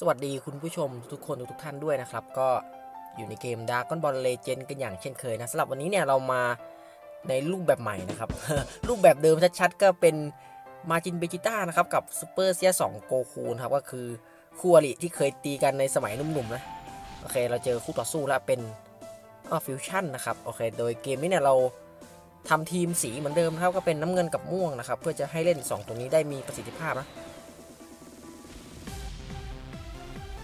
สวัสดีคุณผู้ชมทุกคนทุกท่านด้วยนะครับ ก็อยู่ในเกม Dragon Ball Legend กันอย่างเช่นเคยนะสำหรับวันนี้เนี่ยเรามาในรูปแบบใหม่นะครับ รูปแบบเดิมชัดๆก็เป็นมาจินเบจิต้านะครับกับซูเปอร์เซีย2โกคูนะครับก็คือคู่อริที่เคยตีกันในสมัยหนุ่มๆนะโอเคเราเจอคู่ต่อสู้แล้วเป็นอ่าฟิวชั่นนะครับโอเค โดยเกมนี้เนี่ยเราทำทีมสีเหมือนเดิมครับก็เป็นน้ำเงินกับม่วงนะครับเพื่อจะให้เล่น 2 ตัวนี้ได้มีประสิทธิภาพนะ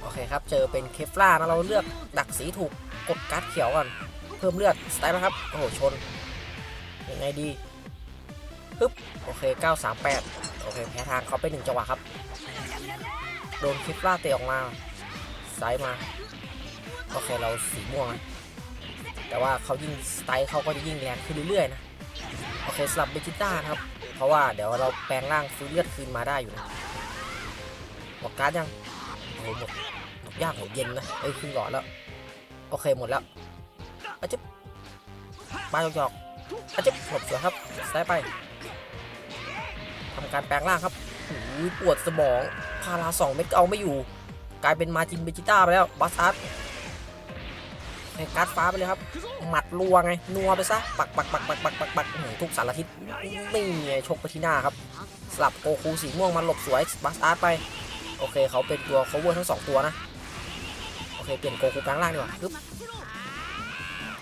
โอเคครับ เจอเป็นเคฟล่านะเราเลือกดักสีถูกกดการ์ดเขียวก่อน เพิ่มเลือดสไตล์นะครับ โอ้โห ชน ยังไงดีปึ๊บ โอเค 938 โอเค แพ้ทางเขาไปหนึ่งจังหวะครับ โดนเคฟล่าเตะออกมาซ้ายมา โอเค เราสีม่วงนะแต่ว่าเขายิ่งสไตล์เขาก็จะยิ่งแรงขึ้นเรื่อยๆนะ โอเคสลับเบจิต้าครับ เพราะว่าเดี๋ยวเราแปลงร่างฟื้นเลือดคืนมาได้อยู่นะหมดการ์ดยัง โหหมดหมดยากหมดเย็นนะเอ้ยครึ่งหลอดแล้ว โอเคหมดแล้วอาจิ๊บปลาหยอกอาจิ๊บหลบสวยครับซ้ายไปทำการแปลงร่างครับโอ้โหปวดสมอง พาราสองเม็ดก็เอาไม่อยู่ กลายเป็นมาจินเบจิต้าไปแล้วบัสอาร์ตให้การ์ดฟ้าไปเลยครับ หมัดรัวไง นัวไปซะ ปักปักปักปักปักปักปักอื้อหือทุกสารทิศนี่ไงชกไปที่หน้าครับ สลับโกคูสีม่วงมาหลบสวยบัสอาร์ตไป โอเคเขาเป็นตัว cover ทั้งสองตัวนะ โอเค เปลี่ยนโกคูกลางล่างดีกว่าปึ๊บ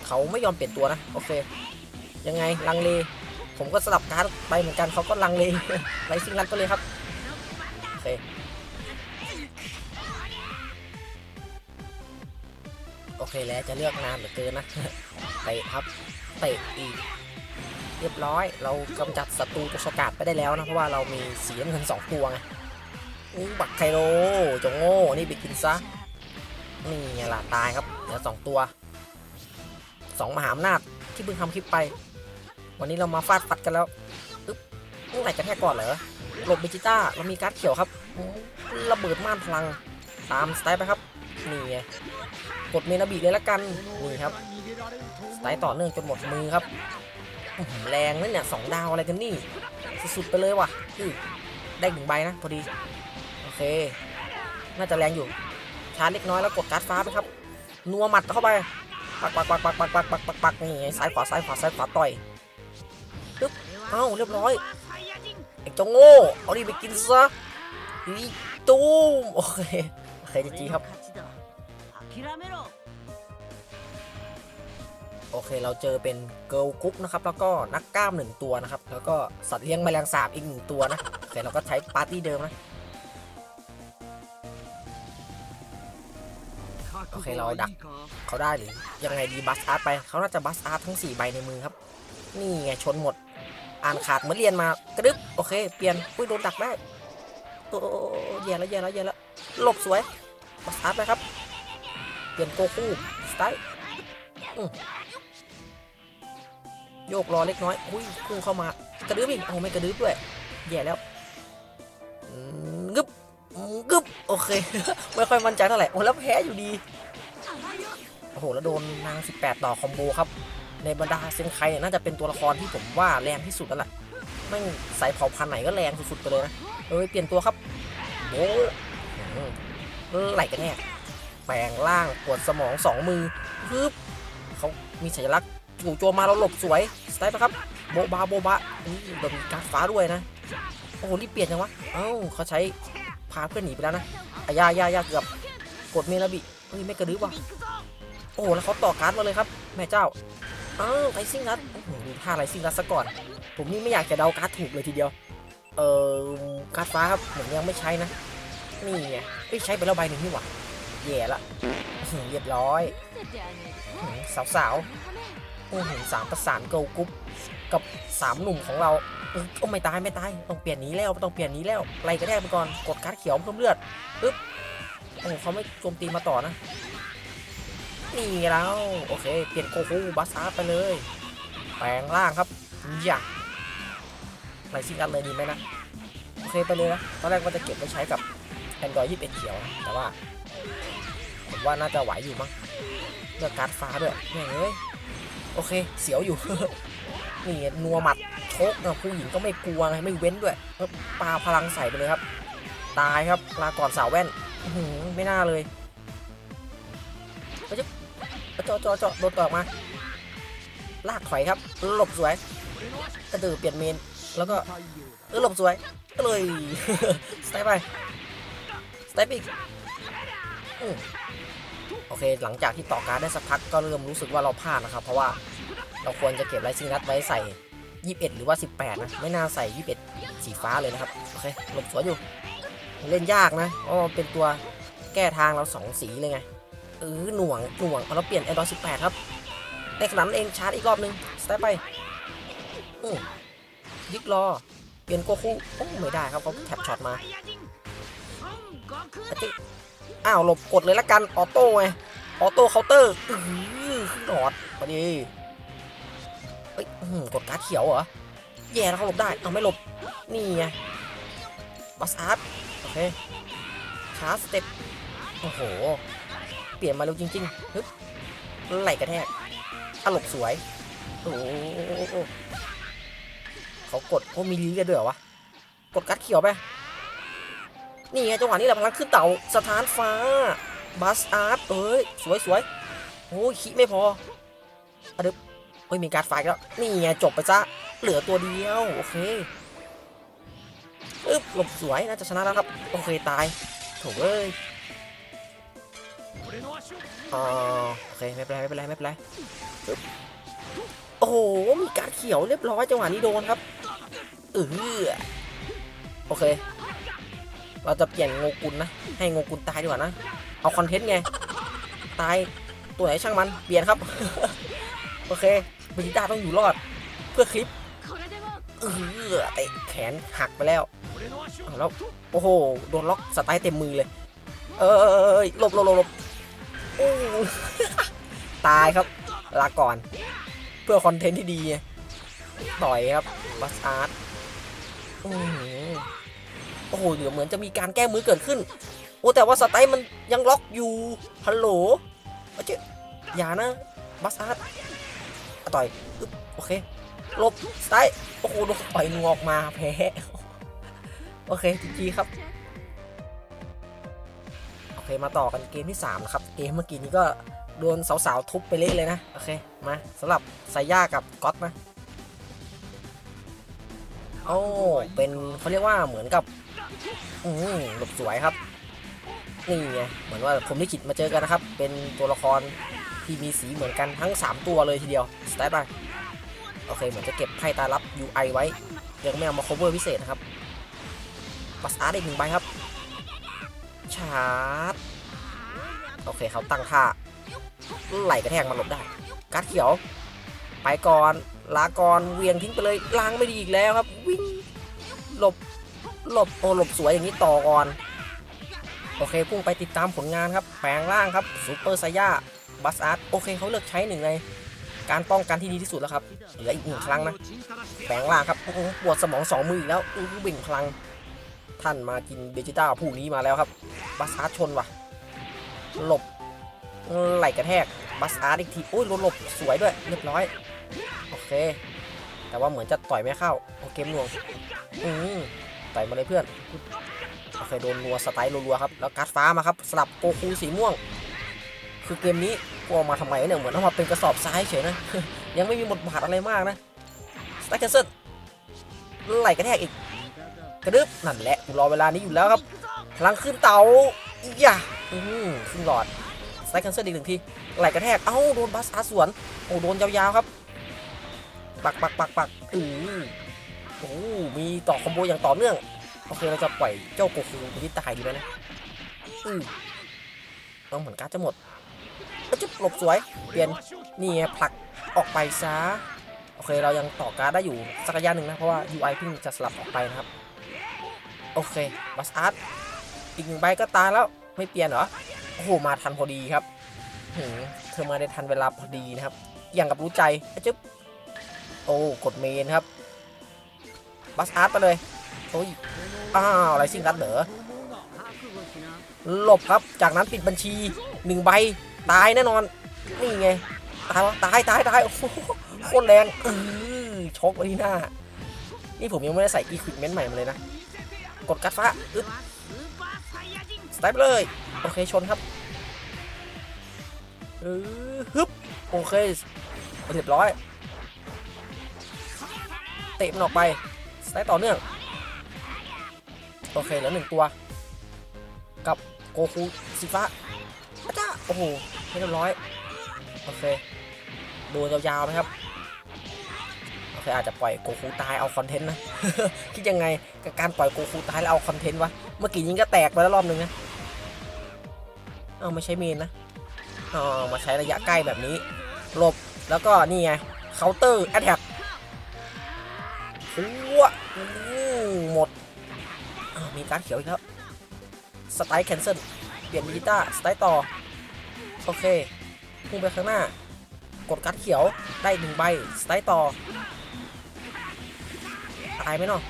เขาไม่ยอมเปลี่ยนตัวนะ โอเค ยังไงลังเล ผมก็สลับการ์ดไปเหมือนกันเขาก็ลังเลไรซิงรันไปเลยครับ โอเค โอเคแล้วจะเลือกนานเหลือเกินนะเตะครับเตะอีกเรียบร้อย เรากำจัดศัตรูตัวสกัดไปได้แล้วนะ เพราะว่าเรามีสีน้ำเงินสองตัวไง อู้บักไคโรจงโง่นี่ไปกินซะนี่ไงล่ะตายครับเหลือสองตัวสองมหาอำนาจที่เพิ่งทำคลิปไป วันนี้เรามาฟาดฟัดกันแล้วอึ๊บเมื่อไหร่จะแค่ก่อนเหรอหลบเบจิต้าเรามีการ์ดเขียวครับระเบิดม่านพลังตามสไตล์ไปครับนี่ไงกดเมนาบีเลยละกันนี่ครับสไตล์ต่อเนื่องจนหมดมือครับแรงนั่นเนี่ยสองดาวอะไรกันนี่ สุดๆไปเลยว่ะได้หนึ่งใบนะพอดี เคน่าจะแรงอยู่ชาร์จเล็กน้อยแล้วกดการ์ดฟ้าไปครับนัวหมัดเข้าไปปักปักปักปักปักปักปักปักปักนี่ไงซ้ายขวาซ้ายขวาซ้ายขวาต่อยปึ๊บเอ้าเรียบร้อยไอ้เจ้าโง่เอาดิไปกินซะอีตูมโอเคโอเคจีจีครับโอเคเราเจอเป็นเกิลกรุ๊ปนะครับแล้วก็นักกล้ามหนึ่งตัวนะครับแล้วก็สัตว์เลี้ยงแมลงสาบอีกหนึ่งตัวนะโอเคเราก็ใช้ปาร์ตี้เดิมนะ เคเราดักเขาได้หรือยังไงดีบัสอาร์ตไปเขาน่าจะบัสอาร์ตทั้ง 4 ใบในมือครับ นี่ไงชนหมด อ่านขาดเหมือนเรียนมากระดึ๊บโอเค เปลี่ยนอุ้ยโดนดักได้โอ้แย่แล้วแย่แล้วแย่แล้วหลบสวยบัสอาร์ตไปครับ เปลี่ยนโกคูสไตล์โยกรอเล็กน้อยอุ้ยพุ่งเข้ามากระดึ๊บอีกโอ้ไม่กระดึ๊บด้วยแย่แล้วอืมกึบอืมกึบโอเค ไม่ค่อยมั่นใจเท่าไหร่โอ้แล้วแพ้อยู่ดี โหแล้วโดนนาง 18 ต่อคอมโบครับ ในบรรดาเซนไคเนี่ยน่าจะเป็นตัวละครที่ผมว่าแรงที่สุดแล้วล่ะแม่งสายเผาพันไหนก็แรงสุดๆไปเลยนะเอ้ยเปลี่ยนตัวครับโอ้ไหลกันแน่แปลงร่างปวดสมองสองมือปึ๊บเขามีสัญลักษณ์จู่โจมมาเราหลบสวยสไตล์ปะครับโบบาโบบะนี่โดนการฟ้าด้วยนะโอ้โหรีบเปลี่ยนจังวะเอ้าเขาใช้พาเพื่อนหนีไปแล้วนะอายายายาเกือบกดเมนาบิเฮ้ยไม่กระดึ๊บว่ะ อ้โหแล้วเขาต่อการ์ดมาเลยครับ แม่เจ้าอ้าวไรซิ่งรัดดูท่าไรซิ่งรัดซะก่อน ผมนี่ไม่อยากจะเดาการ์ดถูกเลยทีเดียว เอ่อการ์ดฟ้าครับผมยังไม่ใช้นะ นี่ไงเอ้ใช้ไปแล้วใบหนึ่งนี่หว่าแย่ละอื้อหือเรียบร้อยสาวสาวโอ้โหสามประสานเกิลกรุ๊ปกับสามหนุ่มของเราเออโอ้ไม่ตายไม่ตายต้องเปลี่ยนนี้แล้วต้องเปลี่ยนนี้แล้วไล่กระแทกไปก่อนกดการ์ดเขียวเพิ่มเลือดปึ๊บโอ้เขาไม่โจมตีมาต่อนะ นี่แล้วโอเค เปลี่ยนโกคูบัสอาร์ไปเลย แปลงร่างครับอย่าไรซิ่งกันเลยดีไหมนะ โอเคไปเลยนะ ตอนแรกว่าจะเก็บไว้ใช้กับ Android 21เขียวนะแต่ว่า ผมว่าน่าจะไหวอยู่มั้งเลือกการ์ดฟ้าด้วยแม่เอ้ยโอเค เสียวอยู่ นี่นัวหมัดโชกนะผู้หญิงก็ไม่กลัวไงไม่เว้นด้วยแล้วปาพลังใส่ไปเลยครับ ตายครับลาก่อนสาวแว่นไม่น่าเลย เจาะเจาะเจาะโดนตอกมา ลากถอยครับ หลบสวยกระตือเปลี่ยนเมน แล้วก็เออหลบสวย ก็เลยสไตล์ไปสไตล์ไปอีกโอเค หลังจากที่ต่อการได้สักพักก็เริ่มรู้สึกว่าเราพลาดนะครับ เพราะว่าเราควรจะเก็บไรซิงนัดไว้ใส่ 21 หรือว่า 18 นะ ไม่น่าใส่ 21 สีฟ้าเลยนะครับ โอเค หลบสวยอยู่ เล่นยากนะเพราะมันเป็นตัวแก้ทางเราสองสีเลยไง เออหน่วงหน่วงเอเราเปลี่ยนไอดอ18ครับในขณะนั้นเองชาร์จอีกรอบนึงสไตล์ไปยิกรอ เปลี่ยนโกคูโอ้ไม่ได้ครับเขาแท็บช็อตมาอะจิอ้าวหลบกดเลยละกันออโต้ไงออโต้เคาน์เตอร์อือขึ้นหลอดพอดีเอ้ยอื้อหือกดการ์ดเขียวเหรอแย่แล้วเขาหลบได้เอาไม่หลบนี่ไงบัสอาร์ตโอเคชาร์จสเต็ปโอ้โห เปลี่ยนมาเร็วจริงๆฮึบไหลกระแทกอารมณ์สวย โอ้โหเขากดโอ้มีลีกันด้วยเหรอวะ กดกัดเขียวไป นี่ไงจังหวะนี้แหละพลังขึ้นเต่าสถานฟ้า บัสอาร์ตเอ้ย สวยสวยโอ้ยขี้ไม่พออะดึบเฮ้ยมีการดไฟแล้ว นี่ไงจบไปซะ เหลือตัวเดียว โอเคอึ๊บหลบสวยน่าจะชนะแล้วครับ โอเคตายโถเอ้ย อ๋อโอเคไม่เป็นไรไม่เป็นไรไม่เป็นไรโอ้โหมีการเขียวเรียบร้อยจังหวะนี้โดนครับเออโอเค เราจะเปลี่ยนโงกุลนะ ให้โงกุลตายดีกว่านะ เอาคอนเทนต์ไง ตายตัวไหนช่างมัน เปลี่ยนครับ โอเคบิจิต้าต้องอยู่รอด เพื่อคลิปเออเตะแขนหักไปแล้วแล้ว โอ้โห โดนล็อกสไตล์เต็มมือเลย เอ้ยหลบหลบหลบหลบ โอ้ตายครับ ลาก่อน เพื่อคอนเทนต์ที่ดี ต่อยครับบัสอาร์ตอื้อหือโอ้โหเดี๋ยวเหมือนจะมีการแก้มือเกิดขึ้น โอ้แต่ว่าสไตล์มันยังล็อกอยู่ฮัลโหลเอาเจ๊อย่านะบัสอาร์ตต่อยอโอเคลบสไตล์โอ้โหโดนต่อยงออกมาแพ้โอเคจีจีครับ เคมาต่อกันเกมที่3นะครับเกมเมื่อกี้นี้ก็โดนสาวๆทุบไปเละเลยนะโอเคมาสำหรับไซย่ากับก๊อตนะโอ้เป็นเขาเรียกว่าเหมือนกับอืมหลบสวยครับนี่ไงเหมือนว่าผมลิขิตมาเจอกันนะครับ เป็นตัวละครที่มีสีเหมือนกันทั้ง 3 ตัวเลยทีเดียวสไตล์ไปโอเคเหมือนจะเก็บไพ่ตารับ UI ไว้ยังไม่เอามา cover พิเศษนะครับบัสอาร์ตอีกหนึ่งใบครับ ชาร์จ โอเคเขาตั้งท่าไหลกระแทกมันหลบได้การ์ดเขียว ไปก่อน ลาก่อนเวียงทิ้งไปเลยล้างไม่ดีอีกแล้วครับ วิ่งหลบหลบโอหลบสวยอย่างนี้ต่อก่อน โอเคพุ่งไปติดตามผลงานครับ แปลงร่างครับซูเปอร์ไซย่าบัสอาร์ตโอเคเขาเลือกใช้หนึ่งในการป้องกันที่ดีที่สุดแล้วครับเหลืออีกหนึ่งครั้งนะแปลงร่างครับโอ้โหปวดสมองสองมืออีกแล้วอู้หูเบ่งพลัง ท่านมากินเบจิต้าผู้นี้มาแล้วครับบัสอาร์ตชนว่ะ หลบไหลกระแทกบัสอาร์ตอีกทีโอ้ยหลบสวยด้วยเรียบร้อย โอเค แต่ว่าเหมือนจะต่อยไม่เข้าโอเคหน่วงอืมต่อยมาเลยเพื่อนโอเคโดนนัวสไตล์รัวๆครับแล้วการ์ดฟ้ามาครับสลับโกคูสีม่วง คือเกมนี้กูเอามาทำไมเนี่ยเหมือนเอามาเป็นกระสอบทรายเฉยนะยังไม่มีบทบาทอะไรมากนะสไตล์แคนเซิลไหลกระแทกอีก กระดึบนั่นแหละกูรอเวลานี้อยู่แล้วครับพลังขึ้นเตาอีกอย่าอืมขึ้นหลอดสไตล์แคนเซิลอีกหนึ่งทีไหลกระแทกเอ้าโดนบัสอาร์สวนโอ้โดนยาวๆครับ ปักปักปักปักอือโอ้มีต่อคอมโบอย่างต่อเนื่องโอเคเราจะปล่อยเจ้าโกคูไปที่ตายดีไหมนะอือต้องเหมือนการดจะหมดแล้วจุบหลบสวย เปลี่ยนนี่ผลักออกไปซะ โอเค เรายังต่อการดได้อยู่สักระยะหนึ่งนะ เพราะว่า UI เพิ่งจะสลับออกไปนะครับ โอเคบัสอาร์ตอีกหนึ่งใบก็ตายแล้วไม่เปลี่ยนเหรอ โอ้โห มาทันพอดีครับหืมเธอมาได้ทันเวลาพอดีนะครับ อย่างกับรู้ใจอะจึ๊บโอ้กดเมนครับบัสอาร์ตไปเลยโอ้ยอ้าวอะไรซิ่งรัดเหรอหลบครับจากนั้นปิดบัญชีหนึ่งใบตายแน่นอน นี่ไง ตายวะตายตายตายโอ้โหโคตรแรงเออชกไปที่หน้า นี่ผมยังไม่ได้ใส่อีควิปเมนต์ใหม่มาเลยนะ กดกัดฟ้าอึ๊บสไตล์เลย โอเค ชนครับเออฮึบโอเคเรียบร้อย เตะมันออกไปสไตล์ต่อเนื่อง โอเค เหลือหนึ่งตัว กับโกคูสีฟ้าจ้าโอ้โหเรียบร้อย โอเค ดูยาวๆไหมครับ เคอาจจะปล่อยโกคูตายเอาคอนเทนต์นะ คิดยังไงกับการปล่อยโกคูตายแล้วเอาคอนเทนต์วะ เมื่อกี้ยิงก็แตกไปแล้วรอบนึงนะ เอาไม่ใช้เมนนะเอ๋อมาใช้ระยะใกล้แบบนี้หลบแล้วก็นี่ไงเคาน์เตอร์แอตแทกหัวอื้อหมด มีการเขียวอีกแล้ว สไตล์แคนเซิล เปลี่ยนดิจิต้าสไตล์ต่อ โอเคพุ่งไปข้างหน้า กดกัดเขียวได้หนึ่งใบสไต์ต่อ ตายไหมเนาะ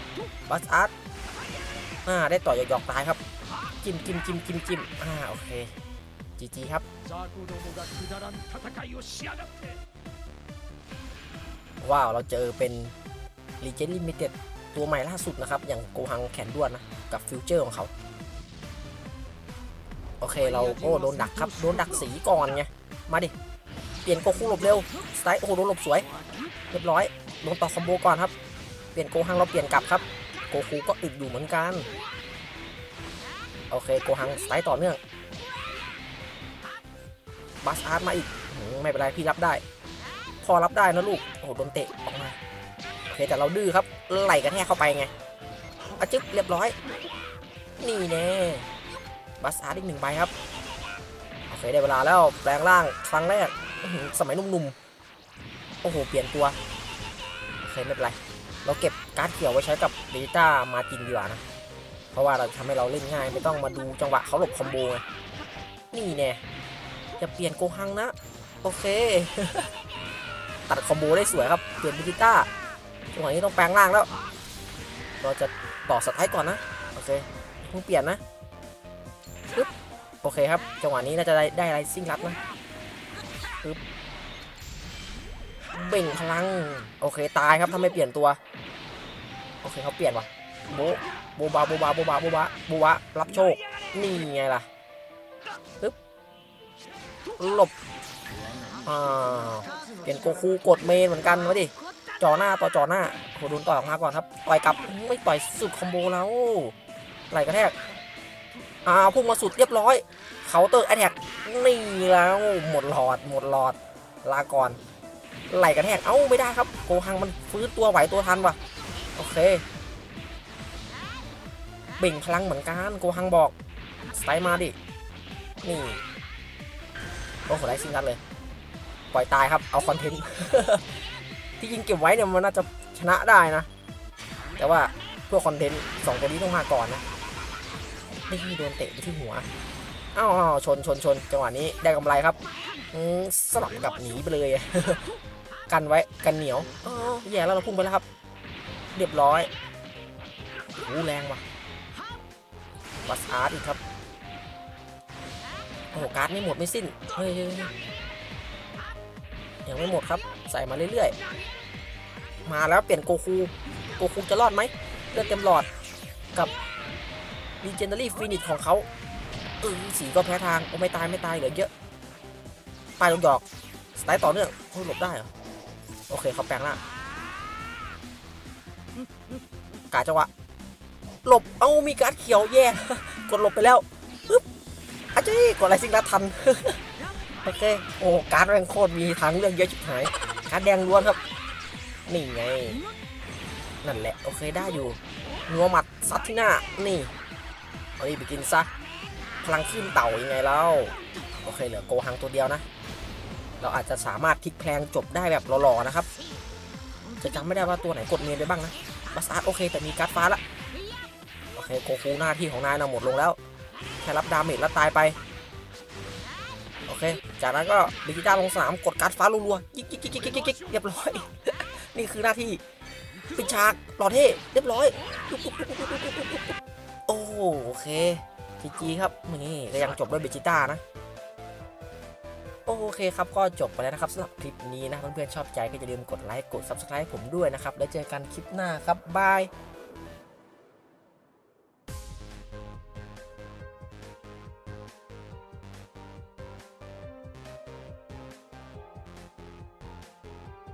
บัสอาร์ตอ่าได้ต่อหยอกตายครับ จิ้มจิ้มจิ้มจิ้มจิ้มอ่าโอเคจีจีครับว้าว เราเจอเป็นลีเจนลิมิเต็ดตัวใหม่ล่าสุดนะครับ อย่างโกหังแขนด้วนนะ กับฟิวเจอร์ของเขา โอเคเราโอ้โดนดักครับ โดนดักสีก่อนไง มาดิ เปลี่ยนโกคูหลบเร็วสไตล์โอ้โหโดนหลบสวยเรียบร้อยโดนต่อคอมโบก่อนครับเปลี่ยนโกหังเราเปลี่ยนกลับครับโกคูก็อึดอยู่เหมือนกันโอเคโกหังสไตล์ต่อเนื่องบัสอาร์ตมาอีกไม่เป็นไรพี่รับได้ พอรับได้นะลูกโอ้โหโดนเตะออกมาโอเคแต่เราดื้อครับไหลกระแทกเข้าไปไงอะจึ๊บเรียบร้อย นี่แน่บัสอาร์ตอีกหนึ่งใบครับโอเคได้เวลาแล้วแปลงร่างครั้งแรก สมัยหนุ่มๆ โอ้โห เปลี่ยนตัว โอเค ไม่เป็นไร เราเก็บการ์ดเขียวไว้ใช้กับเบต้ามาจินดีกว่านะ เพราะว่าเราทำให้เราเล่นง่าย ไม่ต้องมาดูจังหวะเขาหลบคอมโบไงนี่แน่จะเปลี่ยนโกฮังนะ โอเค ตัดคอมโบได้สวยครับ เปลี่ยนบิกิต้าจังหวะนี้ต้องแปลงร่างแล้ว เราจะต่อสไตล์ก่อนนะ โอเคเพิ่งเปลี่ยนนะปึ๊บโอเคครับ จังหวะนี้น่าจะได้ได้ไรซิ่งลับนะ ปึ๊บเบ่งพลัง โอเค ตายครับถ้าไม่เปลี่ยนตัว โอเคเขาเปลี่ยนว่ะโบโบบาโบบาโบบาโบบาโบบารับโชค นี่ไงล่ะปึ๊บหลบอ่าเปลี่ยนโกคูกดเมนเหมือนกันมาดิจ่อหน้าต่อจ่อหน้าโหโดนต่อยออกมาก่อนครับ ต่อยกลับไม่ต่อยสุดคอมโบแล้วไหลกระแทก อ่าพุ่งมาสุดเรียบร้อยเคาน์เตอร์แอทแทกนี่แล้วหมดหลอดหมดหลอดลาก่อนไหลกระแทกเอ้าไม่ได้ครับโกหังมันฟื้นตัวไหวตัวทันว่ะโอเคเบ่งพลังเหมือนกันโกหังบอกสไตล์มาดินี่โอ้โหได้ซิงกันเลย ปล่อยตายครับเอาคอนเทนต์ที่จริงเก็บไว้เนี่ยมันน่าจะชนะได้นะ แต่ว่าเพื่อคอนเทนต์สองตัวนี้ต้องมาก่อนนะ นี่โดนเตะไปที่หัวอ้าวชนชนชนจังหวะนี้ได้กำไรครับสลับกับหนีไปเลยกันไว้กันเหนียวอ๋อแย่แล้วเราพุ่งไปแล้วครับ เรียบร้อยโอ้แรงว่ะวัสอาร์ตอีกครับโอ้การ์ดไม่หมดไม่สิ้นเฮ้ยยเฮ้ยยังไม่หมดครับ ใส่มาเรื่อยๆ มาแล้วเปลี่ยนโกคูโกคูจะรอดไหมเลือดเต็มหลอดกับ Legendary Phoenix ของเขาเออสีก็แพ้ทาง โอ้ไม่ตายไม่ตายเหลือเยอะปลายลูกดอก สไตล์ต่อเนื่องโอ้ยหลบได้เหรอ โอเคเขาแปลงล่ากาจังหวะ หลบ เอามีการ์ดเขียวแย่ กดหลบไปแล้วปึ๊บอาจี้กดอะไรสิ่งละทัน โอเค โอ้ การ์ดแรงโคตรมีทางเลือกเยอะชิบหาย การ์ดแดงล้วนครับ นี่ไง นั่นแหละ โอเคได้อยู่นัวหมัดซัดที่หน้า นี่ เอาดิไปกินซะ พลังขึ้นเต่ายังไงแล้วโอเคเหลือโกหังตัวเดียวนะ เราอาจจะสามารถพลิกแพลงจบได้แบบหล่อๆนะครับ จะจำไม่ได้ว่าตัวไหนกดเมียนไปบ้างนะบัสอาร์โอเค แต่มีการ์ดฟ้าละ โอเคโกคูหน้าที่ของนายนะหมดลงแล้ว แค่รับดาเมจแล้วตายไป โอเค จากนั้นก็ดิจิตาลงสนามกดการ์ดฟ้ารัวๆยิกยิกยิกยิกยิกเรียบร้อย นี่คือหน้าที่ปิดฉากหล่อเท่เรียบร้อย โอเคจีจีครับนี่ก็ยังจบด้วยเบจิต้านะโอเคครับ ก็จบไปแล้วนะครับสำหรับคลิปนี้นะเพื่อนๆชอบใจก็อย่าลืมกดไลค์กด Subscribe ผมด้วยนะครับ แล้วเจอกันคลิปหน้าครับ บาย